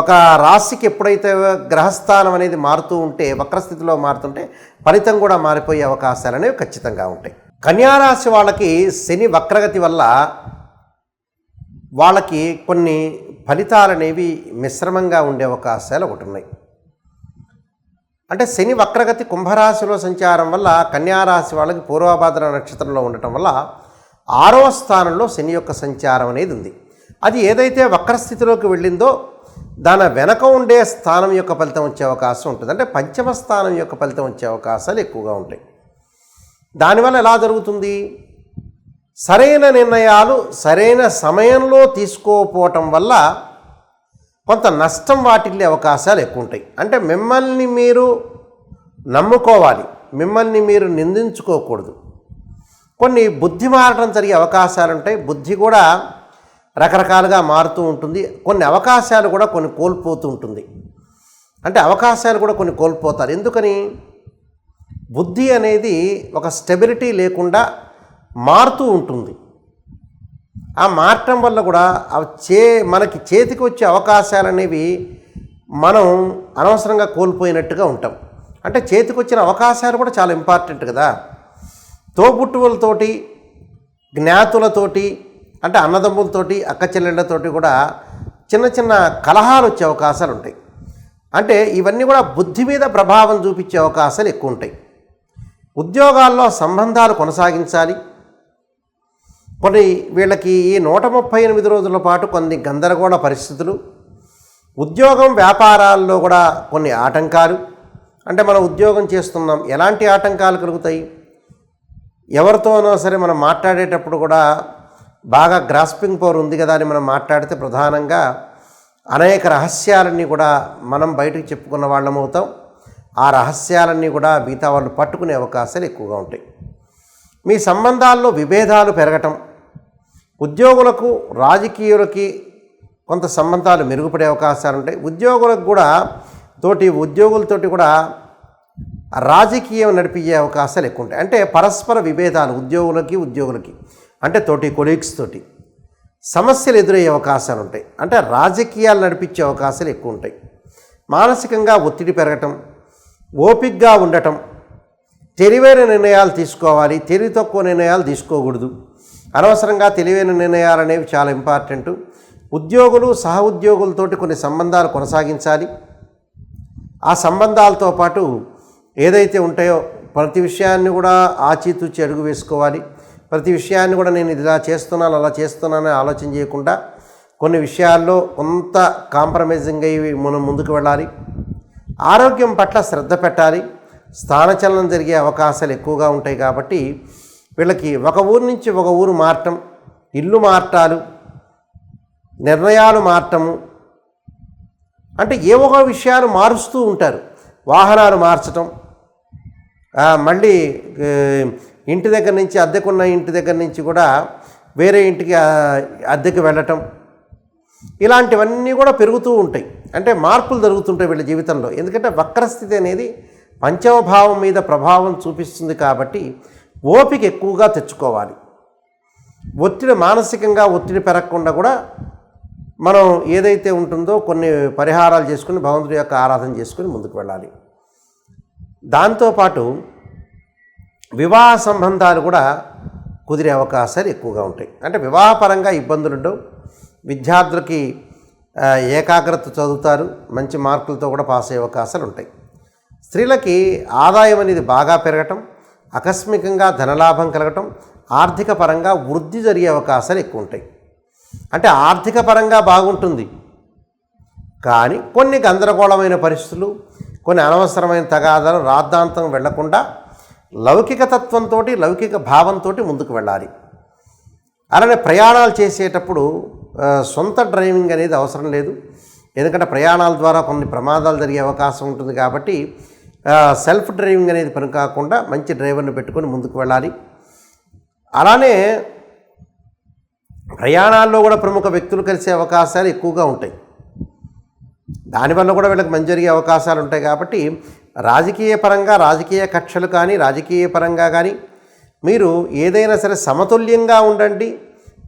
ఒక రాశికి ఎప్పుడైతే గ్రహస్థానం అనేది మారుతూ ఉంటే వక్రస్థితిలో మారుతుంటే ఫలితం కూడా మారిపోయే అవకాశాలు అనేవి ఖచ్చితంగా ఉంటాయి. కన్యారాశి వాళ్ళకి శని వక్రగతి వల్ల వాళ్ళకి కొన్ని ఫలితాలు అనేవి మిశ్రమంగా ఉండే అవకాశాలు ఒకటి ఉన్నాయి. అంటే శని వక్రగతి కుంభరాశిలో సంచారం వల్ల కన్యారాశి వాళ్ళకి పూర్వభాద్ర నక్షత్రంలో ఉండటం వల్ల ఆరవ స్థానంలో శని యొక్క సంచారం అనేది ఉంది. అది ఏదైతే వక్రస్థితిలోకి వెళ్ళిందో దాని వెనక ఉండే స్థానం యొక్క ఫలితం వచ్చే అవకాశం ఉంటుంది. అంటే పంచమ స్థానం యొక్క ఫలితం వచ్చే అవకాశాలు ఎక్కువగా ఉంటాయి. దానివల్ల ఎలా జరుగుతుంది? సరైన నిర్ణయాలు సరైన సమయంలో తీసుకోకపోవటం వల్ల కొంత నష్టం వాటిల్లే అవకాశాలు ఎక్కువ ఉంటాయి. అంటే మిమ్మల్ని మీరు నమ్ముకోవాలి. మిమ్మల్ని మీరు నిందించుకోకూడదు. కొన్ని బుద్ధి మారడం జరిగే అవకాశాలు ఉంటాయి. బుద్ధి కూడా రకరకాలుగా మారుతూ ఉంటుంది. కొన్ని అవకాశాలు కూడా కొన్ని కోల్పోతూ ఉంటుంది. అంటే అవకాశాలు కూడా కొన్ని కోల్పోతారు. ఎందుకని? బుద్ధి అనేది ఒక స్టెబిలిటీ లేకుండా మారుతూ ఉంటుంది. ఆ మారటం వల్ల కూడా అవి చే మనకి చేతికి వచ్చే అవకాశాలు అనేవి మనం అనవసరంగా కోల్పోయినట్టుగా ఉంటాం. అంటే చేతికి వచ్చిన అవకాశాలు కూడా చాలా ఇంపార్టెంట్ కదా. తోబుట్టువులతోటి జ్ఞాతులతోటి అంటే అన్నదమ్ములతోటి అక్క చెల్లెళ్ళతోటి కూడా చిన్న చిన్న కలహాలు వచ్చే అవకాశాలు ఉంటాయి. అంటే ఇవన్నీ కూడా బుద్ధి మీద ప్రభావం చూపించే అవకాశాలు ఎక్కువ ఉంటాయి. ఉద్యోగాల్లో సంబంధాలు కొనసాగించాలి. కొన్ని వీళ్ళకి ఈ నూట ముప్పై ఎనిమిది రోజుల పాటు కొన్ని గందరగోళ పరిస్థితులు ఉద్యోగం వ్యాపారాల్లో కూడా కొన్ని ఆటంకాలు. అంటే మనం ఉద్యోగం చేస్తున్నాం ఎలాంటి ఆటంకాలు కలుగుతాయి? ఎవరితోనో సరే మనం మాట్లాడేటప్పుడు కూడా బాగా గ్రాస్పింగ్ పవర్ ఉంది కదా అని మనం మాట్లాడితే ప్రధానంగా అనేక రహస్యాలన్నీ కూడా మనం బయటకు చెప్పుకున్న వాళ్ళం అవుతాం. ఆ రహస్యాలన్నీ కూడా మిగతా వాళ్ళు పట్టుకునే అవకాశాలు ఎక్కువగా ఉంటాయి. మీ సంబంధాల్లో విభేదాలు పెరగటం ఉద్యోగులకు రాజకీయులకి కొంత సంబంధాలు మెరుగుపడే అవకాశాలు ఉంటాయి. ఉద్యోగులకు కూడా తోటి ఉద్యోగులతోటి కూడా రాజకీయం నడిపించే అవకాశాలు ఎక్కువ ఉంటాయి. అంటే పరస్పర విభేదాలు ఉద్యోగులకి ఉద్యోగులకి. అంటే తోటి కొలీగ్స్ తోటి. సమస్యలు ఎదురయ్యే అవకాశాలు ఉంటాయి. అంటే రాజకీయాలు నడిపించే అవకాశాలు ఎక్కువ ఉంటాయి. మానసికంగా ఒత్తిడి పెరగటం ఓపిక్గా ఉండటం తెలివైన నిర్ణయాలు తీసుకోవాలి తెలివి తక్కువ నిర్ణయాలు తీసుకోకూడదు. అనవసరంగా తెలివైన నిర్ణయాలు అనేవి చాలా ఇంపార్టెంట్ ఉద్యోగులు సహ ఉద్యోగులతోటి కొన్ని సంబంధాలు కొనసాగించాలి. ఆ సంబంధాలతో పాటు ఏదైతే ఉంటాయో ప్రతి విషయాన్ని కూడా ఆచితూచి అడుగు వేసుకోవాలి. ప్రతి విషయాన్ని కూడా నేను ఇలా చేస్తున్నాను అలా చేస్తున్నాను అని ఆలోచన చేయకుండా కొన్ని విషయాల్లో కొంత కాంప్రమైజింగ్ అయ్యి మనం ముందుకు వెళ్ళాలి. ఆరోగ్యం పట్ల శ్రద్ధ పెట్టాలి. స్థానచలనం జరిగే అవకాశాలు ఎక్కువగా ఉంటాయి కాబట్టి వీళ్ళకి ఒక ఊరు నుంచి ఒక ఊరు మారటం ఇల్లు మార్టాలు నిర్ణయాలు మార్టము అంటే ఏ ఒక విషయాలు మారుస్తూ ఉంటారు. వాహనాలు మార్చటం మళ్ళీ ఇంటి దగ్గర నుంచి అద్దెకున్న ఇంటి దగ్గర నుంచి కూడా వేరే ఇంటికి అద్దెకి వెళ్ళటం. ఇలాంటివన్నీ కూడా పెరుగుతూ ఉంటాయి. అంటే మార్పులు జరుగుతుంటాయి వీళ్ళ జీవితంలో. ఎందుకంటే వక్రస్థితి అనేది పంచమభావం మీద ప్రభావం చూపిస్తుంది కాబట్టి ఓపిక ఎక్కువగా తెచ్చుకోవాలి. ఒత్తిడి మానసికంగా ఒత్తిడి పెరగకుండా కూడా మనం ఏదైతే ఉంటుందో కొన్ని పరిహారాలు చేసుకుని భగవంతుడి యొక్క ఆరాధన చేసుకుని ముందుకు వెళ్ళాలి. దాంతోపాటు వివాహ సంబంధాలు కూడా కుదిరే అవకాశాలు ఎక్కువగా ఉంటాయి. అంటే వివాహపరంగా ఇబ్బందులు ఉండవు విద్యార్థులకి ఏకాగ్రత చదువుతారు. మంచి మార్కులతో కూడా పాస్ అయ్యే అవకాశాలు ఉంటాయి. స్త్రీలకి ఆదాయం అనేది బాగా పెరగటం ఆకస్మికంగా ధనలాభం కలగటం ఆర్థిక పరంగా వృద్ధి జరిగే అవకాశాలు ఎక్కువ ఉంటాయి. అంటే ఆర్థిక పరంగా బాగుంటుంది. కానీ కొన్ని గందరగోళమైన పరిస్థితులు కొన్ని అనవసరమైన తగాదాలు రాద్ధాంతం వెళ్ళకుండా లౌకిక తత్వంతో లౌకిక భావంతో ముందుకు వెళ్ళాలి. అలానే ప్రయాణాలు చేసేటప్పుడు సొంత డ్రైవింగ్ అనేది అవసరం లేదు. ఎందుకంటే ప్రయాణాల ద్వారా కొన్ని ప్రమాదాలు జరిగే అవకాశం ఉంటుంది కాబట్టి సెల్ఫ్ డ్రైవింగ్ అనేది పని కాకుండా మంచి డ్రైవర్ని పెట్టుకొని ముందుకు వెళ్ళాలి. అలానే ప్రయాణాల్లో కూడా ప్రముఖ వ్యక్తులు కలిసే అవకాశాలు ఎక్కువగా ఉంటాయి. దానివల్ల కూడా వీళ్ళకి మంచి జరిగే అవకాశాలు ఉంటాయి కాబట్టి రాజకీయ పరంగా రాజకీయ కక్షలు కానీ రాజకీయ పరంగా కానీ మీరు ఏదైనా సరే సమతుల్యంగా ఉండండి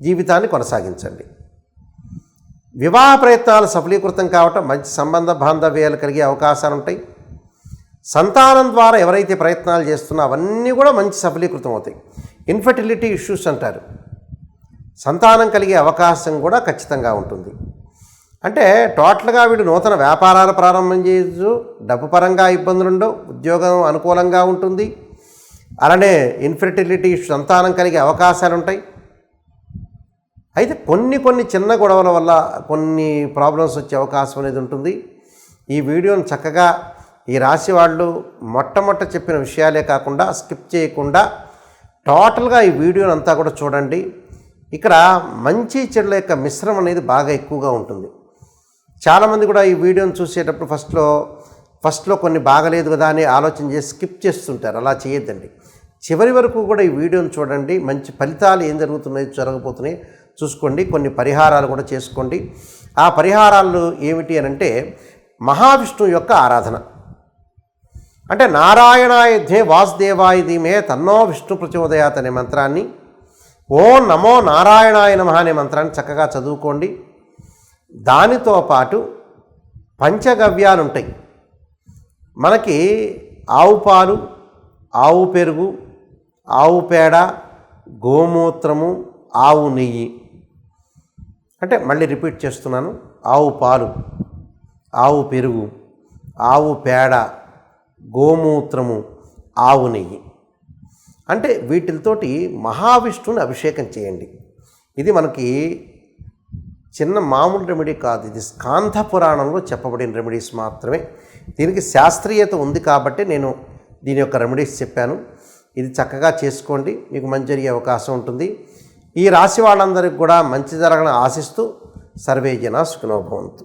జీవితాన్ని కొనసాగించండి. వివాహ ప్రయత్నాలు సఫలీకృతం కావటం మంచి సంబంధ బాంధవ్యాలు కలిగే అవకాశాలు ఉంటాయి. సంతానం ద్వారా ఎవరైతే ప్రయత్నాలు చేస్తున్నా అవన్నీ కూడా మంచి సఫలీకృతం అవుతాయి. ఇన్ఫర్టిలిటీ ఇష్యూస్ అంటారు. సంతానం కలిగే అవకాశం కూడా ఖచ్చితంగా ఉంటుంది. అంటే టోటల్గా వీడు నూతన వ్యాపారాలు ప్రారంభం చేయొచ్చు. డబ్బు పరంగా ఇబ్బందులు ఉండవు. ఉద్యోగం అనుకూలంగా ఉంటుంది. అలానే ఇన్ఫర్టిలిటీ సంతానం కలిగే అవకాశాలు ఉంటాయి. అయితే కొన్ని కొన్ని చిన్న గొడవల వల్ల కొన్ని ప్రాబ్లమ్స్ వచ్చే అవకాశం అనేది ఉంటుంది. ఈ వీడియోను చక్కగా ఈ రాశి వాళ్ళు మొట్టమొట్ట చెప్పిన విషయాలే కాకుండా స్కిప్ చేయకుండా టోటల్గా ఈ వీడియోని అంతా కూడా చూడండి. ఇక్కడ మంచి చెడుల యొక్క మిశ్రమం అనేది బాగా ఎక్కువగా ఉంటుంది. చాలామంది కూడా ఈ వీడియోని చూసేటప్పుడు ఫస్ట్లో ఫస్ట్లో కొన్ని బాగలేదు కదా అని ఆలోచన చేసి స్కిప్ చేస్తుంటారు. అలా చేయొద్దండి. చివరి వరకు కూడా ఈ వీడియోని చూడండి. మంచి ఫలితాలు ఏం జరుగుతున్నాయి జరగబోతున్నాయి చూసుకోండి. కొన్ని పరిహారాలు కూడా చేసుకోండి. ఆ పరిహారాలు ఏమిటి అని అంటే మహావిష్ణువు యొక్క ఆరాధన. అంటే నారాయణాయ ధ్యే వాసుదేవాయ ధీమే తన్నో విష్ణు ప్రచోదయాత్ అనే మంత్రాన్ని ఓం నమో నారాయణాయ నమ అనే మంత్రాన్ని చక్కగా చదువుకోండి. దానితో పాటు పంచగవ్యాలు ఉంటాయి మనకి ఆవు పాలు ఆవు పెరుగు ఆవు పేడ గోమూత్రము ఆవు నెయ్యి. అంటే మళ్ళీ రిపీట్ చేస్తున్నాను. ఆవు పాలు ఆవు పెరుగు ఆవు పేడ గోమూత్రము ఆవు నెయ్యి. అంటే వీటితోటి మహావిష్ణువుని అభిషేకం చేయండి. ఇది మనకి చిన్న మామూలు రెమెడీ కాదు. ఇది స్కాంధ పురాణంలో చెప్పబడిన రెమెడీస్ మాత్రమే. దీనికి శాస్త్రీయత ఉంది కాబట్టి నేను దీని యొక్క రెమెడీస్ చెప్పాను. ఇది చక్కగా చేసుకోండి. మీకు మంచి జరిగే అవకాశం ఉంటుంది. ఈ రాశి వాళ్ళందరికీ కూడా మంచి జరగని ఆశిస్తూ సర్వేజన సుఖనోభవంతు